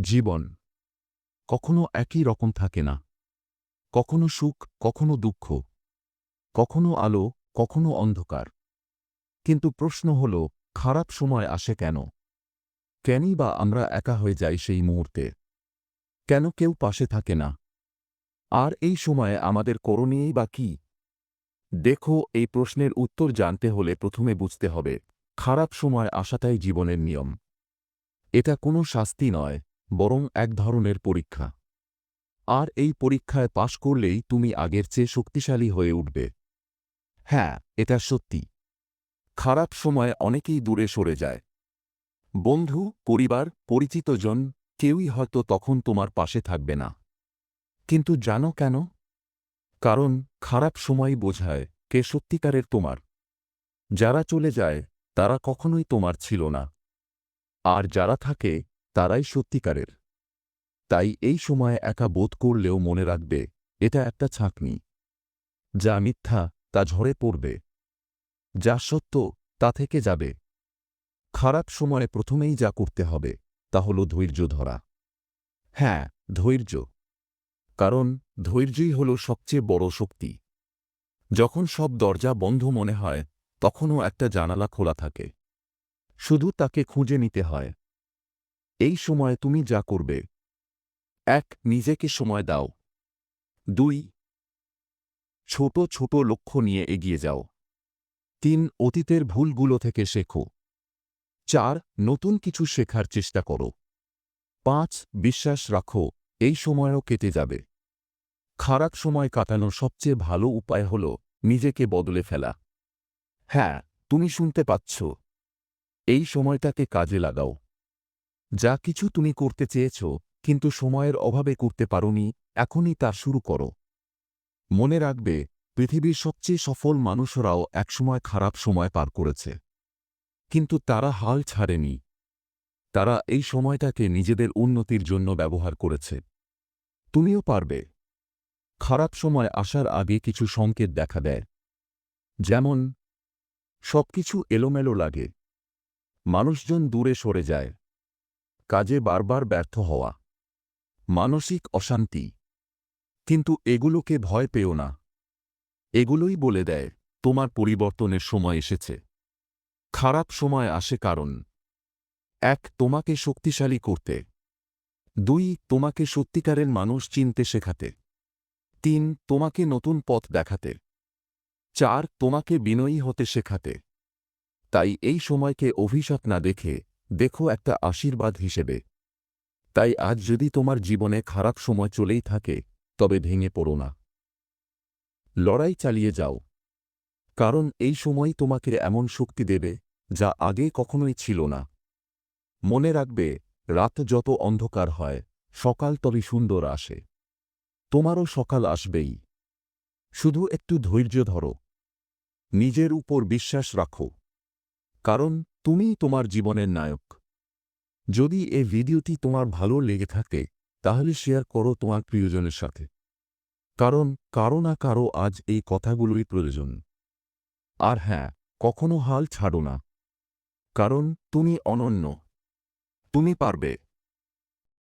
জীবন। কখনো একই রকম থাকে না। কখনো সুখ, কখনো দুঃখ। কখনো আলো, কখনো অন্ধকার। কিন্তু প্রশ্ন হল, খারাপ সময় আসে কেন? কেনই বা আমরা একা হয়ে যাই সেই মুহূর্তে? কেন কেউ পাশে থাকে না? আর এই সময়ে আমাদের করণীয়ই বা কি? দেখো, এই প্রশ্নের উত্তর জানতে হলে প্রথমে বুঝতে হবে, খারাপ সময় আসাটাই জীবনের নিয়ম। এটা কোনো শাস্তি নয়। বরং এক ধরনের পরীক্ষা। আর এই পরীক্ষায় পাশ করলেই তুমি আগের চেয়ে শক্তিশালী হয়ে উঠবে। হ্যাঁ এটা সত্যি। খারাপ সময়ে অনেকেই দূরে সরে যায়। বন্ধু, পরিবার, পরিচিতজন কেউই হয়তো তখন তোমার পাশে থাকবে না। কিন্তু জানো কেন? কারণ খারাপ সময় বোঝায় কে সত্যিকারের তোমার। যারা চলে যায়, তারা কখনোই তোমার ছিল না। আর যারা থাকে তারাই সত্যিকারের। তাই এই সময়ে একা বোধ করলেও মনে রাখবে, এটা একটা ছাঁকনি। যা মিথ্যা, তা ঝরে পড়বে। যা সত্য, তা থেকে যাবে। খারাপ সময়ে প্রথমেই যা করতে হবে, তা হল ধৈর্য ধরা। হ্যাঁ ধৈর্য। কারণ ধৈর্যই হল সবচেয়ে বড় শক্তি। যখন সব দরজা বন্ধ মনে হয়, তখনও একটা জানালা খোলা থাকে। শুধু তাকে খুঁজে নিতে হয়। এই সময়ে তুমি যা করবে। এক, নিজেকে সময় দাও। দুই, ছোট ছোট লক্ষ্য নিয়ে এগিয়ে যাও। তিন, অতীতের ভুলগুলো থেকে শেখো। চার, নতুন কিছু শেখার চেষ্টা করো। পাঁচ, বিশ্বাস রাখো, এই সময়ও কেটে যাবে। খারাপ সময় কাটানোর সবচেয়ে ভালো উপায় হল নিজেকে বদলে ফেলা। হ্যাঁ তুমি শুনতে পাচ্ছ। এই সময়টাকে কাজে লাগাও। যা কিছু তুমি করতে চেয়েছ, কিন্তু সময়ের অভাবে করতে পারোনি, এখনই তা শুরু করো। মনে রাখবে, পৃথিবীর সবচেয়ে সফল মানুষরাও একসময় খারাপ সময় পার করেছে। কিন্তু তারা হাল ছাড়েনি। তারা এই সময়টাকে নিজেদের উন্নতির জন্য ব্যবহার করেছে। তুমিও পারবে। খারাপ সময় আসার আগে কিছু সংকেত দেখা দেয়। যেমন, সবকিছু এলোমেলো লাগে। মানুষজন দূরে সরে যায়। কাজে বারবার ব্যর্থ হওয়া। মানসিক অশান্তি। কিন্তু এগুলোকে ভয় পেও না। এগুলোই বলে দেয়, তোমার পরিবর্তনের সময় এসেছে। খারাপ সময় আসে কারণ। এক, তোমাকে শক্তিশালী করতে। দুই, তোমাকে সত্যিকারের মানুষ চিনতে শেখাতে। তিন, তোমাকে নতুন পথ দেখাতে। চার, তোমাকে বিনয়ী হতে শেখাতে। তাই এই সময়কে অভিশাপ না দেখে দেখো একটা আশীর্বাদ হিসেবে। তাই আজ যদি তোমার জীবনে খারাপ সময় চলেই থাকে, তবে ভেঙে পড়ো না। লড়াই চালিয়ে যাও। কারণ এই সময় তোমাকে এমন শক্তি দেবে, যা আগে কখনোই ছিল না। মনে রাখবে, রাত যত অন্ধকার হয়, সকাল তবে সুন্দর আসে। তোমারও সকাল আসবেই। শুধু একটু ধৈর্য ধরো। নিজের উপর বিশ্বাস রাখো। কারণ তুমিই তোমার জীবনের নায়ক। যদি এ ভিডিওটি তোমার ভালো লেগে থাকে, তাহলে শেয়ার করো তোমার প্রিয়জনের সাথে। কারণ কারও না কারও আজ এই কথাগুলোই প্রয়োজন। আর হ্যাঁ কখনো হাল ছাড়ো না। কারণ তুমি অনন্য। তুমি পারবে।